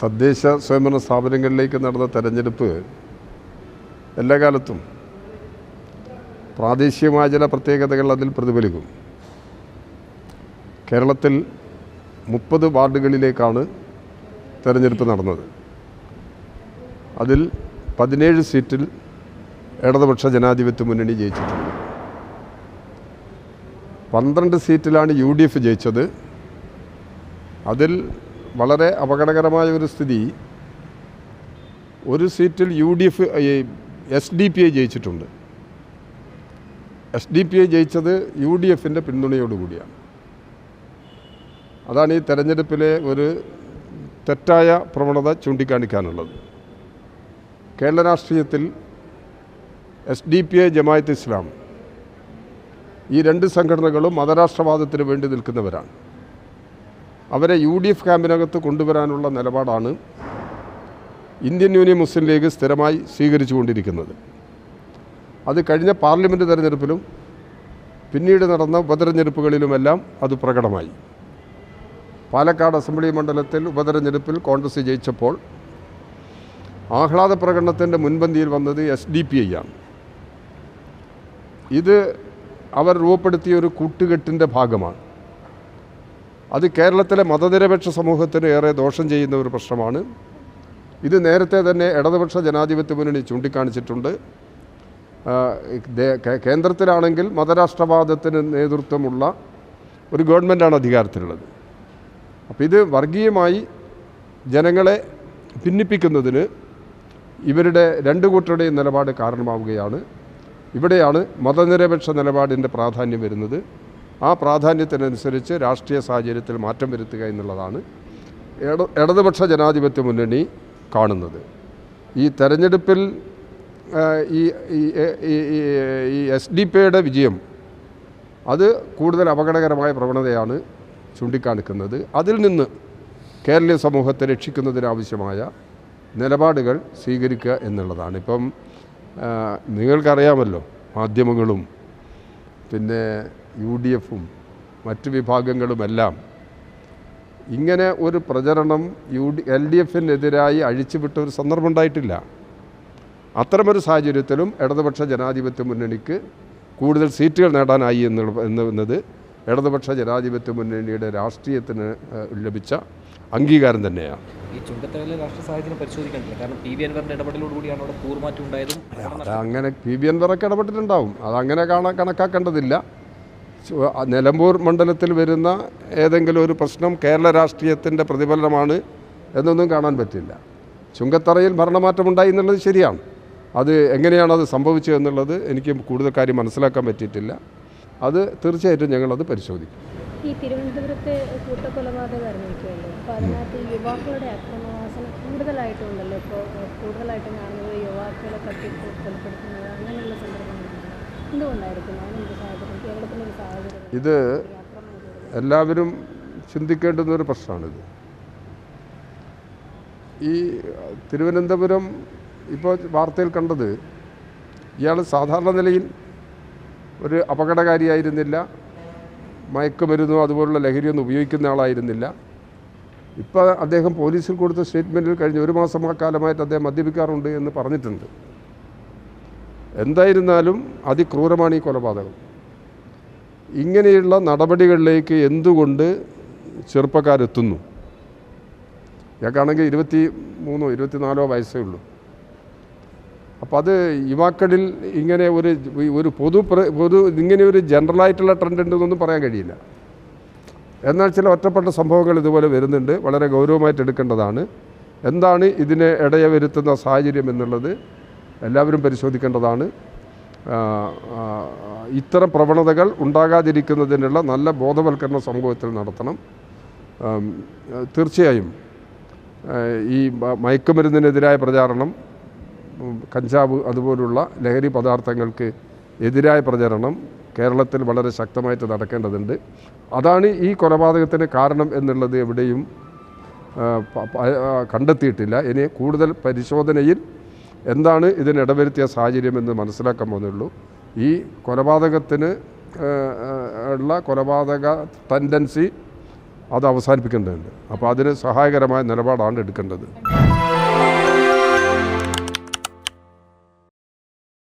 തദ്ദേശ സ്വയംഭരണ സ്ഥാപനങ്ങളിലേക്ക് നടന്ന തെരഞ്ഞെടുപ്പ് എല്ലാ കാലത്തും പ്രാദേശികമായ ചില പ്രത്യേകതകൾ അതിൽ പ്രതിഫലിക്കും. കേരളത്തിൽ മുപ്പത് വാർഡുകളിലേക്കാണ് തെരഞ്ഞെടുപ്പ് നടന്നത്. അതിൽ പതിനേഴ് സീറ്റിൽ ഇടതുപക്ഷ ജനാധിപത്യ മുന്നണി ജയിച്ചിട്ടുണ്ട്. പന്ത്രണ്ട് സീറ്റിലാണ് യു ഡി എഫ് ജയിച്ചത്. അതിൽ വളരെ അപകടകരമായ ഒരു സ്ഥിതി. ഒരു സീറ്റിൽ U D F S D P I ജയിച്ചിട്ടുണ്ട്. S D P I ജയിച്ചത് യു ഡി എഫിന്റെ പിന്തുണയോടുകൂടിയാണ് അതാണ് ഈ തെരഞ്ഞെടുപ്പിലെ ഒരു തെറ്റായ പ്രവണത ചൂണ്ടിക്കാണിക്കാനുള്ളത്. കേരള രാഷ്ട്രീയത്തിൽ S D P I Jamaat Islam ഈ രണ്ട് സംഘടനകളും മതരാഷ്ട്രവാദത്തിന് വേണ്ടി നിൽക്കുന്നവരാണ്. അവരെ യു ഡി എഫ് ക്യാമ്പിനകത്ത് കൊണ്ടുവരാനുള്ള നിലപാടാണ് ഇന്ത്യൻ യൂണിയൻ മുസ്ലിം ലീഗ് സ്ഥിരമായി സ്വീകരിച്ചു കൊണ്ടിരിക്കുന്നത് അത് കഴിഞ്ഞ പാർലമെന്റ് തെരഞ്ഞെടുപ്പിലും പിന്നീട് നടന്ന ഉപതെരഞ്ഞെടുപ്പുകളിലുമെല്ലാം അത് പ്രകടമായി. പാലക്കാട് അസംബ്ലി മണ്ഡലത്തിൽ ഉപതെരഞ്ഞെടുപ്പിൽ കോൺഗ്രസ് ജയിച്ചപ്പോൾ ആഹ്ലാദ പ്രകടനത്തിന്റെ മുൻപന്തിയിൽ വന്നത് എസ് ഡി പി ഐ ആണ്. ഇത് അവർ രൂപപ്പെടുത്തിയ ഒരു കൂട്ടുകെട്ടിന്റെ ഭാഗമാണ്. അത് കേരളത്തിലെ മതനിരപേക്ഷ സമൂഹത്തിന് ഏറെ ദോഷം ചെയ്യുന്ന ഒരു പ്രശ്നമാണ്. ഇത് നേരത്തെ തന്നെ ഇടതുപക്ഷ ജനാധിപത്യ മുന്നണി ചൂണ്ടിക്കാണിച്ചിട്ടുണ്ട്. കേന്ദ്രത്തിലാണെങ്കിൽ മതരാഷ്ട്രവാദത്തിന് നേതൃത്വമുള്ള ഒരു ഗവൺമെന്റാണ് അധികാരത്തിലുള്ളത്. അപ്പോൾ ഇത് വർഗീയമായി ജനങ്ങളെ ഭിന്നിപ്പിക്കുന്നതിന് ഇവരുടെ രണ്ട് കൂട്ടരുടെയും നിലപാട് കാരണമാവുകയാണ്. ഇവിടെയാണ് മതനിരപേക്ഷ നിലപാടിന്റെ പ്രാധാന്യം വരുന്നത്. ആ പ്രാധാന്യത്തിനനുസരിച്ച് രാഷ്ട്രീയ സാഹചര്യത്തിൽ മാറ്റം വരുത്തുക എന്നുള്ളതാണ് ഇട ഇടതുപക്ഷ ജനാധിപത്യ മുന്നണി കാണുന്നത്. ഈ തെരഞ്ഞെടുപ്പിൽ ഈ ഈ- എസ് ഡി പിയുടെ വിജയം അത് കൂടുതൽ അപകടകരമായ പ്രവണതയാണ് ചൂണ്ടിക്കാണിക്കുന്നത്. അതിൽ നിന്ന് കേരളീയ സമൂഹത്തെ രക്ഷിക്കുന്നതിനാവശ്യമായ നിലപാടുകൾ സ്വീകരിക്കുക എന്നുള്ളതാണ്. ഇപ്പം നിങ്ങൾക്കറിയാമല്ലോ മാധ്യമങ്ങളും പിന്നെ യു ഡി എഫും മറ്റ് വിഭാഗങ്ങളുമെല്ലാം ഇങ്ങനെ ഒരു പ്രചരണം യു ഡി എൽ ഡി എഫിനെതിരായി അഴിച്ചുവിട്ട ഒരു സന്ദർഭം ഉണ്ടായിട്ടില്ല. അത്തരമൊരു സാഹചര്യത്തിലും ഇടതുപക്ഷ ജനാധിപത്യ മുന്നണിക്ക് കൂടുതൽ സീറ്റുകൾ നേടാനായി എന്നുള്ള എന്നത് ഇടതുപക്ഷ ജനാധിപത്യ മുന്നണിയുടെ രാഷ്ട്രീയത്തിന് ലഭിച്ച അംഗീകാരം തന്നെയാണ്. ഈ ചുങ്കത്തറയിലെ രാഷ്ട്രീയ സാഹചര്യം പരിശോധിക്കണ്ടില്ല കാരണം പി വി അൻവറിന്റെ ഇടപെടലോടുകൂടിയാണ് അവിടെ കൂറുമാറ്റം ഉണ്ടായതും അതങ്ങനെ അങ്ങനെ പി ബി അൻവറൊക്കെ ഇടപെട്ടിട്ടുണ്ടാവും. അതങ്ങനെ കാണാൻ കണക്കാക്കേണ്ടതില്ല. നിലമ്പൂർ മണ്ഡലത്തിൽ വരുന്ന ഏതെങ്കിലും ഒരു പ്രശ്നം കേരള രാഷ്ട്രീയത്തിന്റെ പ്രതിഫലനമാണ് എന്നൊന്നും കാണാൻ പറ്റില്ല. ചുങ്കത്തറയിൽ ഭരണമാറ്റമുണ്ടായി എന്നുള്ളത് ശരിയാണ്. അത് എങ്ങനെയാണ് അത് സംഭവിച്ചത് എന്നുള്ളത് എനിക്ക് കൂടുതൽ കാര്യം മനസ്സിലാക്കാൻ പറ്റിയിട്ടില്ല. അത് തീർച്ചയായിട്ടും ഞങ്ങളത് പരിശോധിക്കും. ഈ തിരുവനന്തപുരത്തെ കൂട്ടക്കൊലപാതകം അറിഞ്ഞിരിക്കുമല്ലോ അപ്പോൾ അതിനകത്ത് യുവാക്കളുടെ അക്രമവാസന കൂടുതലായിട്ടുണ്ടല്ലോ. ഇപ്പോൾ കൂടുതലായിട്ടും കാണുന്നത് യുവാക്കളെ തട്ടി കൊലപ്പെടുത്തുന്നത് അങ്ങനെയുള്ള സന്ദർഭങ്ങളുണ്ട് എന്തുകൊണ്ടായിരിക്കും? അങ്ങനൊരു സാഹചര്യം? കേരളത്തിലൊരു സാഹചര്യം ഇത് എല്ലാവരും ചിന്തിക്കേണ്ടുന്ന ഒരു പ്രശ്നമാണിത്. ഈ തിരുവനന്തപുരം ഇപ്പോൾ വാർത്തയിൽ കണ്ടത് ഇയാൾ സാധാരണ നിലയിൽ ഒരു അപകടകാരിയായിരുന്നില്ല. മയക്കുമരുന്നോ അതുപോലുള്ള ലഹരിയൊന്നും ഉപയോഗിക്കുന്ന ആളായിരുന്നില്ല. ഇപ്പോൾ അദ്ദേഹം പോലീസിൽ കൊടുത്ത സ്റ്റേറ്റ്മെന്റിൽ കഴിഞ്ഞ ഒരു മാസം കാലമായിട്ട് അദ്ദേഹം മദ്യപിക്കാറുണ്ട് എന്ന് പറഞ്ഞിട്ടുണ്ട്. എന്തായിരുന്നാലും അതിക്രൂരമാണ് ഈ കൊലപാതകം. ഇങ്ങനെയുള്ള നടപടികളിലേക്ക് എന്തുകൊണ്ട് ചെറുപ്പക്കാരെത്തുന്നു? ഞങ്ങൾക്കാണെങ്കിൽ ഇരുപത്തി മൂന്നോ ഇരുപത്തിനാലോ വയസ്സേ ഉള്ളൂ. അപ്പോൾ അത് യുവാക്കളിൽ ഇങ്ങനെ ഒരു ഒരു പൊതു പൊതു ഇങ്ങനെ ഒരു ജനറലായിട്ടുള്ള ട്രെൻഡ് ഉണ്ടെന്നൊന്നും പറയാൻ കഴിയില്ല. എന്നാൽ ചില ഒറ്റപ്പെട്ട സംഭവങ്ങൾ ഇതുപോലെ വരുന്നുണ്ട്. വളരെ ഗൗരവമായിട്ട് എടുക്കേണ്ടതാണ്. എന്താണ് ഇതിനെ ഇടയ വരുത്തുന്ന സാഹചര്യം എന്നുള്ളത് എല്ലാവരും പരിശോധിക്കേണ്ടതാണ്. ഇത്തരം പ്രവണതകൾ ഉണ്ടാകാതിരിക്കുന്നതിനുള്ള നല്ല ബോധവൽക്കരണ സമൂഹത്തിൽ നടത്തണം. തീർച്ചയായും ഈ മയക്കുമരുന്നിനെതിരായ പ്രചാരണം കഞ്ചാവ് അതുപോലുള്ള ലഹരി പദാർത്ഥങ്ങൾക്ക് എതിരായ പ്രചരണം കേരളത്തിൽ വളരെ ശക്തമായിട്ട് നടക്കേണ്ടതുണ്ട്. അതാണ് ഈ കൊലപാതകത്തിന് കാരണം എന്നുള്ളത് എവിടെയും കണ്ടെത്തിയിട്ടില്ല. ഇനി കൂടുതൽ പരിശോധനയിൽ എന്താണ് ഇതിനിടവരുത്തിയ സാഹചര്യം എന്ന് മനസ്സിലാക്കാൻ പോകുന്നുള്ളൂ. ഈ കൊലപാതകത്തിന് ഉള്ള കൊലപാതക ടെൻഡൻസി അത് അവസാനിപ്പിക്കേണ്ടതുണ്ട്. അപ്പോൾ അതിന് സഹായകരമായ നിലപാടാണ് എടുക്കേണ്ടത്.